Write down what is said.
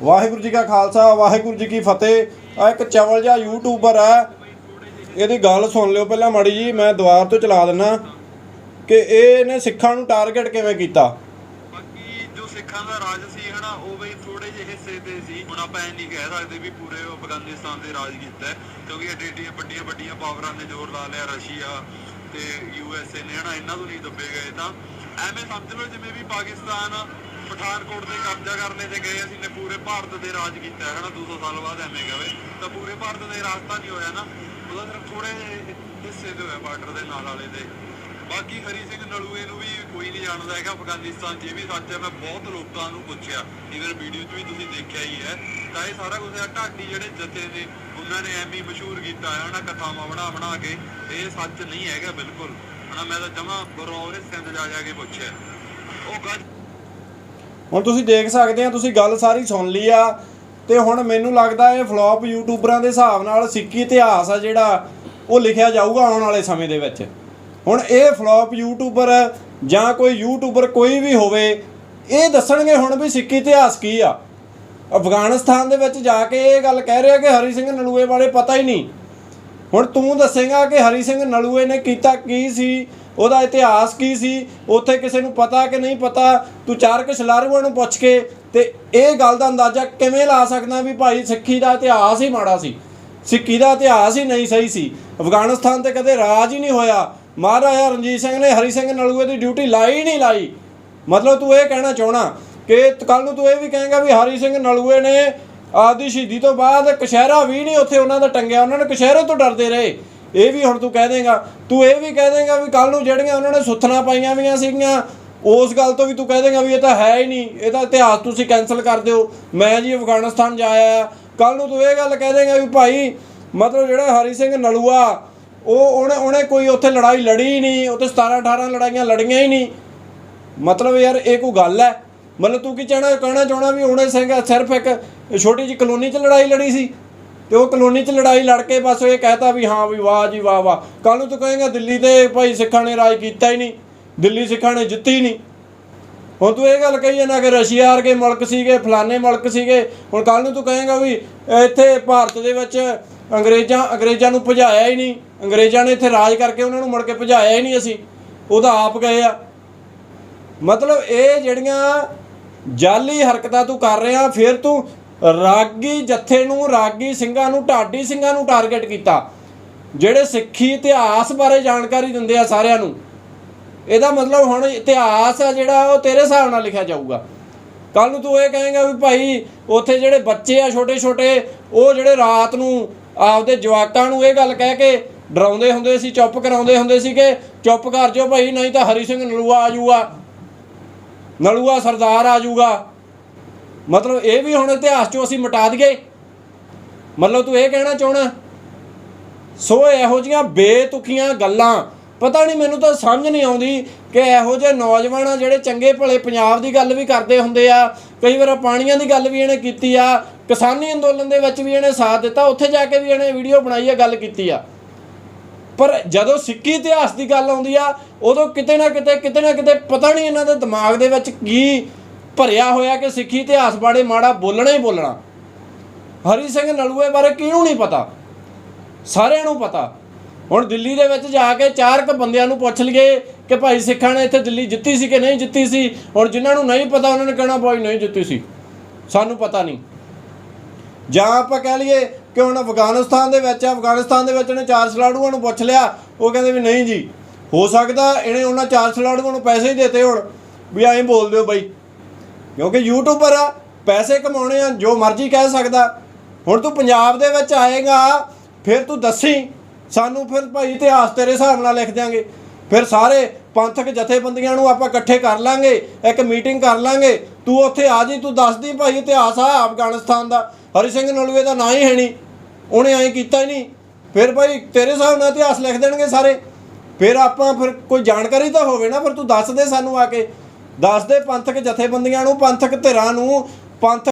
ਵਾਹਿਗੁਰੂ ਜੀ ਕਾ ਖਾਲਸਾ, ਵਾਹਿਗੁਰੂ ਜੀ ਕੀ ਫਤਿਹ। ਆ ਇੱਕ ਚਵਲ ਜਿਹਾ ਯੂਟਿਊਬਰ ਆ ਇਹਦੀ ਗੱਲ ਸੁਣ ਲਿਓ ਪਹਿਲਾਂ ਮਾੜੀ ਜੀ, ਮੈਂ ਦੁਆਰ ਤੋਂ ਚਲਾ ਦਿੰਨਾ ਕਿ ਇਹ ਇਹਨੇ ਸਿੱਖਾਂ ਨੂੰ ਟਾਰਗੇਟ ਕਿਵੇਂ ਕੀਤਾ? ਬਾਕੀ ਜੋ ਸਿੱਖਾਂ ਦਾ ਰਾਜ ਸੀ, ਹਨਾ, ਉਹ ਬਈ ਥੋੜੇ ਜਿਹੇ ਹਿੱਸੇ ਤੇ ਸੀ। ਹੁਣ ਆਪਾਂ ਇਹ ਨਹੀਂ ਕਹਿ ਸਕਦੇ ਵੀ ਪੂਰੇ ਅਫਗਾਨਿਸਤਾਨ ਤੇ ਰਾਜ ਕੀਤਾ ਕਿਉਂਕਿ ਇਹ ਵੱਡੀਆਂ ਵੱਡੀਆਂ ਪਾਵਰਾਂ ਨੇ, ਜ਼ੋਰ ਲਾ ਲਿਆ ਰਸ਼ੀਆ ਤੇ ਯੂਐਸਏ ਨੇ, ਹਨਾ, ਇਹਨਾਂ ਤੋਂ ਨਹੀਂ ਦੱਬੇ ਗਏ ਤਾਂ। ਐਵੇਂ ਸਮਝ ਲਓ ਜਿਵੇਂ ਵੀ ਪਾਕਿਸਤਾਨ ਪਠਾਨਕੋਟ ਦੇ ਕਬਜ਼ਾ ਕਰਨੇ ਤੇ ਗਏ, ਅਸੀਂ ਨੇ ਪੂਰੇ ਭਾਰਤ ਦੇ ਰਾਜ ਕੀਤਾ ਹੈ ਹਨਾ 200 ਸਾਲ ਬਾਅਦ ਐਵੇਂ ਕਹਵੇ ਤਾਂ ਪੂਰੇ ਭਾਰਤ ਦੇ ਰਾਜ ਨਹੀਂ ਹੋਇਆ ਨਾ, ਉਹਦਾ ਸਿਰਫ ਥੋੜੇ ਹਿੱਸੇ ਤੇ ਹੋਇਆ ਬਾਰਡਰ ਦੇ ਨਾਲ ਵਾਲੇ ਦੇ। ਬਾਕੀ ਹਰੀ ਸਿੰਘ ਨਲੂਏ ਨੂੰ ਵੀ ਕੋਈ ਨਹੀਂ ਜਾਣਦਾ ਹੈਗਾ, ਅਫਗਾਨਿਸਤਾਨ 'ਚ ਇਹ ਵੀ ਸੱਚ ਹੈ, ਮੈਂ ਬਹੁਤ ਲੋਕਾਂ ਨੂੰ ਪੁੱਛਿਆ ਇਵਨ ਵੀਡੀਓ 'ਚ ਵੀ ਤੁਸੀਂ ਦੇਖਿਆ ਹੀ ਹੈ। ਤਾਂ ਇਹ ਸਾਰਾ ਕੁਝ ਆ ਢਾਡੀ ਜਿਹੜੇ ਜਥੇ ਨੇ, ਉਹਨਾਂ ਨੇ ਐਵੇਂ ਮਸ਼ਹੂਰ ਕੀਤਾ ਹੈ ਉਹਨਾਂ ਕਥਾਵਾਂ ਬਣਾ ਬਣਾ ਕੇ। ਇਹ ਸੱਚ ਨਹੀਂ ਹੈਗਾ, ਬਿਲਕੁਲ। ਹਣਾ ਮੈਂ ਤਾਂ ਜਮਾ ਬਰੌਰ ਸਿੰਧ ਜਾ ਜਾ ਕੇ ਪੁੱਛਿਆ। ਉਹ ਗੱਜ ਹੁਣ ਤੁਸੀਂ ਦੇਖ ਸਕਦੇ ਆ, ਤੁਸੀਂ ਗੱਲ ਸਾਰੀ ਸੁਣ ਲਈ ਆ। ਤੇ ਹੁਣ ਮੈਨੂੰ ਲੱਗਦਾ ਇਹ ਫਲॉप ਯੂਟਿਊਬਰਾਂ ਦੇ ਹਿਸਾਬ ਨਾਲ ਸਿੱਕੀ ਇਤਿਹਾਸ ਆ ਜਿਹੜਾ ਉਹ ਲਿਖਿਆ ਜਾਊਗਾ ਆਉਣ ਵਾਲੇ ਸਮੇਂ ਦੇ ਵਿੱਚ। ਹੁਣ ਇਹ ਫਲॉप ਯੂਟਿਊਬਰ ਜਾਂ ਕੋਈ ਯੂਟਿਊਬਰ ਕੋਈ ਵੀ ਹੋਵੇ, ਇਹ ਦੱਸਣਗੇ ਹੁਣ ਵੀ ਸਿੱਕੀ ਇਤਿਹਾਸ ਕੀ ਆ। ਅਫਗਾਨਿਸਤਾਨ ਦੇ ਵਿੱਚ ਜਾ ਕੇ ਇਹ ਗੱਲ ਕਹਿ ਰਿਹਾ ਕਿ ਹਰੀ ਸਿੰਘ ਨਲੂਏ ਬਾਰੇ ਪਤਾ ਹੀ ਨਹੀਂ। ਹੁਣ ਤੂੰ ਦੱਸੇਗਾ ਕਿ ਹਰੀ ਸਿੰਘ ਨਲੂਏ ਨੇ ਕੀਤਾ ਕੀ ਸੀ? ਉਹਦਾ ਇਤਿਹਾਸ ਕੀ ਸੀ? ਉੱਥੇ ਕਿਸੇ ਨੂੰ ਪਤਾ ਕਿ ਨਹੀਂ ਪਤਾ? ਤੂੰ ਚਾਰ ਕੁ ਸ਼ਲਾਰੂਆਂ ਨੂੰ ਪੁੱਛ ਕੇ ਤੇ ਇਹ ਗੱਲ ਦਾ ਅੰਦਾਜ਼ਾ ਕਿਵੇਂ ਲਾ ਸਕਦਾ ਵੀ ਭਾਈ ਸਿੱਖੀ ਦਾ ਇਤਿਹਾਸ ਹੀ ਮਾੜਾ ਸੀ? ਸਿੱਖੀ ਦਾ ਇਤਿਹਾਸ ਹੀ ਨਹੀਂ ਸਹੀ ਸੀ। ਅਫਗਾਨਿਸਤਾਨ ਤੇ ਕਦੇ ਰਾਜ ਹੀ ਨਹੀਂ ਹੋਇਆ। ਮਹਾਰਾਜਾ ਰਣਜੀਤ ਸਿੰਘ ਨੇ ਹਰੀ ਸਿੰਘ ਨਲੂਏ ਦੀ ਡਿਊਟੀ ਲਾਈ ਨਹੀਂ ਲਾਈ। ਮਤਲਬ ਤੂੰ ਇਹ ਕਹਿਣਾ ਚਾਹਣਾ ਕਿ ਕੱਲ ਨੂੰ ਤੂੰ ਇਹ ਵੀ ਕਹੇਗਾ ਵੀ ਹਰੀ ਸਿੰਘ ਨਲੂਏ ਨੇ ਆਪਦੀ ਸ਼ਹੀਦੀ ਤੋਂ ਬਾਅਦ ਕਸ਼ਹਿਰਾ ਵੀ ਨਹੀਂ ਉੱਥੇ ਉਹਨਾਂ ਦਾ ਟੰਗਿਆ, ਉਹਨਾਂ ਨੇ ਕਸ਼ਹਿਰੇ ਤੋਂ ਡਰਦੇ ਰਹੇ। ਇਹ ਵੀ ਹੁਣ ਤੂੰ ਕਹਿ ਦੇਗਾ, ਤੂੰ ਇਹ ਵੀ ਕਹਿ ਦੇਗਾ ਵੀ ਕੱਲ ਨੂੰ ਜਿਹੜੀਆਂ ਉਹਨਾਂ ਨੇ ਸੁੱਥਣਾ ਪਾਈਆਂ ਵੀਆਂ ਸੀਗੀਆਂ, ਉਸ ਗੱਲ ਤੋਂ ਵੀ ਤੂੰ ਕਹਿ ਦੇਗਾ ਵੀ ਇਹ ਤਾਂ ਹੈ ਹੀ ਨਹੀਂ, ਇਹ ਤਾਂ ਇਤਿਹਾਸ ਤੁਸੀਂ ਕੈਨਸਲ ਕਰ ਦਿਓ। ਮੈਂ ਜੀ ਅਫਗਾਨਿਸਤਾਨ ਜਾਇਆ ਕੱਲ ਨੂੰ ਤੂੰ ਇਹ ਗੱਲ ਕਹਿ ਦੇਗਾ ਵੀ ਭਾਈ, ਮਤਲਬ ਜਿਹੜਾ ਹਰੀ ਸਿੰਘ ਨਲੂਆ, ਉਹ ਉਹਨੇ ਉਹਨੇ ਕੋਈ ਉੱਥੇ ਲੜਾਈ ਲੜੀ ਹੀ ਨਹੀਂ, ਉੱਥੇ 17 18 ਲੜਾਈਆਂ ਲੜੀਆਂ ਹੀ ਨਹੀਂ। ਮਤਲਬ ਯਾਰ ਇਹ ਕੋਈ ਗੱਲ ਹੈ? ਮਤਲਬ ਤੂੰ ਕੀ ਚਾਹਣਾ, ਕਹਿਣਾ ਚਾਹਣਾ ਵੀ ਉਹਨੇ ਸਿੰਘ ਸਿਰਫ ਇੱਕ ਛੋਟੀ ਜਿਹੀ ਕਲੋਨੀ 'ਚ ਲੜਾਈ ਲੜੀ ਸੀ। ਤੇ ਉਹ ਕਲੋਨੀ 'ਚ ਲੜਾਈ ਲੜ ਕੇ ਬਸ ਇਹ ਕਹਿਤਾ ਵੀ ਹਾਂ ਵੀ ਵਾਹ ਜੀ ਵਾਹ ਵਾਹ। ਕੱਲ ਨੂੰ ਤੂੰ ਕਹੇਗਾ ਦਿੱਲੀ ਤੇ ਭਾਈ ਸਿੱਖਾਂ ਨੇ ਰਾਜ ਕੀਤਾ ਹੀ ਨਹੀਂ, ਦਿੱਲੀ ਸਿੱਖਾਂ ਨੇ ਜਿੱਤੀ ਨਹੀਂ। ਹੁਣ ਤੂੰ ਇਹ ਗੱਲ ਕਹੀ ਜਾਂਦਾ ਕਿ ਰਸ਼ੀਆ ਵਰਗੇ ਮੁਲਕ ਸੀਗੇ, ਫਲਾਣੇ ਮੁਲਕ ਸੀਗੇ, ਹੁਣ ਕੱਲ ਨੂੰ ਤੂੰ ਕਹੇਗਾ ਵੀ ਇੱਥੇ ਭਾਰਤ ਦੇ ਵਿੱਚ ਅੰਗਰੇਜ਼ਾਂ ਅੰਗਰੇਜ਼ਾਂ ਨੂੰ ਭਜਾਇਆ ਹੀ ਨਹੀਂ। ਅੰਗਰੇਜ਼ਾਂ ਨੇ ਇੱਥੇ ਰਾਜ ਕਰਕੇ ਉਹਨਾਂ ਨੂੰ ਮੁੜ ਕੇ ਭਜਾਇਆ ਹੀ ਨਹੀਂ ਅਸੀਂ। ਉਹ ਤਾਂ ਆਪ ਗਏ ਆ। ਮਤਲਬ ਇਹ ਜਿਹੜੀਆਂ ਜਾਲੀ ਹਰਕਤਾਂ ਤੂੰ ਕਰ ਰਿਹਾ, ਫਿਰ ਤੂੰ ਰਾਗੀ ਜੱਥੇ ਨੂੰ, ਰਾਗੀ ਸਿੰਘਾਂ ਨੂੰ, ਢਾਡੀ ਸਿੰਘਾਂ ਨੂੰ ਟਾਰਗੇਟ ਕੀਤਾ। ਜਿਹੜੇ ਸਿੱਖੀ ਇਤਿਹਾਸ ਬਾਰੇ ਜਾਣਕਾਰੀ ਦਿੰਦੇ ਆ ਸਾਰਿਆਂ ਨੂੰ, ਇਹਦਾ ਮਤਲਬ ਹੁਣ ਇਤਿਹਾਸ ਆ ਜਿਹੜਾ, ਉਹ ਤੇਰੇ ਹਿਸਾਬ ਨਾਲ ਲਿਖਿਆ ਜਾਊਗਾ। ਕੱਲ ਨੂੰ ਤੂੰ ਇਹ ਕਹੇਗਾ ਵੀ ਭਾਈ, ਉੱਥੇ ਜਿਹੜੇ ਬੱਚੇ ਆ ਛੋਟੇ ਛੋਟੇ ਉਹ ਜਿਹੜੇ ਰਾਤ ਨੂੰ ਆਪਦੇ ਜਵਾਕਾਂ ਨੂੰ ਇਹ ਗੱਲ ਕਹਿ ਕੇ ਡਰਾਉਂਦੇ ਹੁੰਦੇ ਸੀ, ਚੁੱਪ ਕਰਾਉਂਦੇ ਹੁੰਦੇ ਸੀ ਕਿ ਚੁੱਪ ਕਰ ਜਾਓ ਭਾਈ, ਨਹੀਂ ਤਾਂ ਹਰੀ ਸਿੰਘ ਨਲੂਆ ਆ ਜਾਊਗਾ। ਨਲੂਆ ਸਰਦਾਰ ਆ ਜਾਊਗਾ। ਮਤਲਬ ਇਹ ਵੀ ਹੁਣ ਇਤਿਹਾਸ ਚੋਂ ਅਸੀਂ ਮਿਟਾ ਦਈਏ। ਮਤਲਬ ਤੂੰ ਇਹ ਕਹਿਣਾ ਚਾਹਣਾ, ਸੋ ਇਹੋ ਜੀਆਂ ਬੇਤੁਕੀਆਂ ਗੱਲਾਂ, ਪਤਾ ਨਹੀਂ ਮੈਨੂੰ ਤਾਂ ਸਮਝ ਨਹੀਂ ਆਉਂਦੀ ਕਿ ਇਹੋ ਜਿਹੇ ਨੌਜਵਾਨ ਆ ਜਿਹੜੇ ਚੰਗੇ ਭਲੇ ਪੰਜਾਬ ਦੀ ਗੱਲ ਵੀ ਕਰਦੇ ਹੁੰਦੇ ਆ, ਕਈ ਵਾਰ ਪਾਣੀਆਂ ਦੀ ਗੱਲ ਵੀ ਇਹਨੇ ਕੀਤੀ ਆ, ਕਿਸਾਨੀ ਅੰਦੋਲਨ ਦੇ ਵਿੱਚ ਵੀ ਇਹਨੇ ਸਾਥ ਦਿੱਤਾ, ਉੱਥੇ ਜਾ ਕੇ ਵੀ ਇਹਨੇ ਵੀਡੀਓ ਬਣਾਈ ਆ, ਗੱਲ ਕੀਤੀ ਆ। ਪਰ ਜਦੋਂ ਸਿੱਖੀ ਇਤਿਹਾਸ ਦੀ ਗੱਲ ਆਉਂਦੀ ਆ, ਉਦੋਂ ਕਿਤੇ ਨਾ ਕਿਤੇ ਕਿਤੇ ਨਾ ਕਿਤੇ ਪਤਾ ਨਹੀਂ ਇਹਨਾਂ ਦੇ ਦਿਮਾਗ ਦੇ ਵਿੱਚ ਕੀ ਭਰਿਆ ਹੋਇਆ ਕਿ ਸਿੱਖੀ ਇਤਿਹਾਸ ਬਾਰੇ ਮਾੜਾ ਬੋਲਣਾ ਹੀ ਬੋਲਣਾ। ਹਰੀ ਸਿੰਘ ਨਲੂਏ ਬਾਰੇ ਕਿਹਨੂੰ ਨਹੀਂ ਪਤਾ? ਸਾਰਿਆਂ ਨੂੰ ਪਤਾ। ਹੁਣ ਦਿੱਲੀ ਦੇ ਵਿੱਚ ਜਾ ਕੇ ਚਾਰ ਕ ਬੰਦਿਆਂ ਨੂੰ ਪੁੱਛ ਲਈਏ ਕਿ ਭਾਈ ਸਿੱਖਾਂ ਨੇ ਇੱਥੇ ਦਿੱਲੀ ਜਿੱਤੀ ਸੀ ਕਿ ਨਹੀਂ ਜਿੱਤੀ ਸੀ? ਹੁਣ ਜਿਨ੍ਹਾਂ ਨੂੰ ਨਹੀਂ ਪਤਾ, ਉਹਨਾਂ ਨੇ ਕਹਿਣਾ, ਭਾਈ ਨਹੀਂ ਜਿੱਤੀ ਸੀ। ਸਾਨੂੰ ਪਤਾ ਨਹੀਂ। ਜਾਂ ਆਪਾਂ ਕਹਿ ਲਈਏ ਕਿ ਹੁਣ ਅਫਗਾਨਿਸਤਾਨ ਦੇ ਵਿੱਚ ਅਫਗਾਨਿਸਤਾਨ ਦੇ ਵਿੱਚ ਇਹਨੇ ਚਾਰ ਸਲਾੜੂਆਂ ਨੂੰ ਪੁੱਛ ਲਿਆ। ਉਹ ਕਹਿੰਦੇ ਵੀ ਨਹੀਂ ਜੀ, ਹੋ ਸਕਦਾ ਇਹਨੇ ਉਹਨਾਂ ਚਾਰ ਸਲਾੜੂਆਂ ਨੂੰ ਪੈਸੇ ਹੀ ਦਿੱਤੇ ਹੁਣ। ਵੀ ਐਂ ਬੋਲ ਦਿਓ ਬਾਈ। ਕਿਉਂਕਿ ਯੂਟਿਊਬਰ ਆ, ਪੈਸੇ ਕਮਾਉਣੇ ਆ, ਜੋ ਮਰਜ਼ੀ ਕਹਿ ਸਕਦਾ। ਹੁਣ ਤੂੰ ਪੰਜਾਬ ਦੇ ਵਿੱਚ ਆਏਗਾ, ਫਿਰ ਤੂੰ ਦੱਸੀ। ਸਾਨੂੰ ਫਿਰ ਭਾਈ ਇਤਿਹਾਸ ਤੇਰੇ ਹਿਸਾਬ ਨਾਲ ਲਿਖ ਦਿਆਂਗੇ। ਫਿਰ ਸਾਰੇ ਪੰਥਕ ਜਥੇਬੰਦੀਆਂ ਨੂੰ ਆਪਾਂ ਇਕੱਠੇ ਕਰ ਲਾਂਗੇ, ਇੱਕ ਮੀਟਿੰਗ ਕਰ ਲਾਂਗੇ। ਤੂੰ ਉੱਥੇ ਆ ਜੀ, ਤੂੰ ਦੱਸਦੀ ਭਾਈ ਇਤਿਹਾਸ ਆ ਅਫਗਾਨਿਸਤਾਨ ਦਾ। ਹਰੀ ਸਿੰਘ ਨਲੂਏ ਦਾ ਨਾਂ ਹੀ ਹੈ ਨਹੀਂ। ਉਹਨੇ ਐਂ ਕੀਤਾ ਹੀ ਨਹੀਂ। ਫਿਰ ਭਾਈ ਤੇਰੇ ਹਿਸਾਬ ਨਾਲ ਇਤਿਹਾਸ ਲਿਖ ਦੇਣਗੇ ਸਾਰੇ। ਫਿਰ ਆਪਾਂ ਫਿਰ ਕੋਈ ਜਾਣਕਾਰੀ ਤਾਂ ਹੋਵੇ ਨਾ, ਫਿਰ ਤੂੰ ਦੱਸ ਦੇ ਸਾਨੂੰ ਆ ਕੇ। ਦੱਸ ਦੇ ਪੰਥਕ ਜਥੇਬੰਦੀਆਂ ਨੂੰ, ਪੰਥਕ ਧਿਰਾਂ ਨੂੰ ਪੰਥ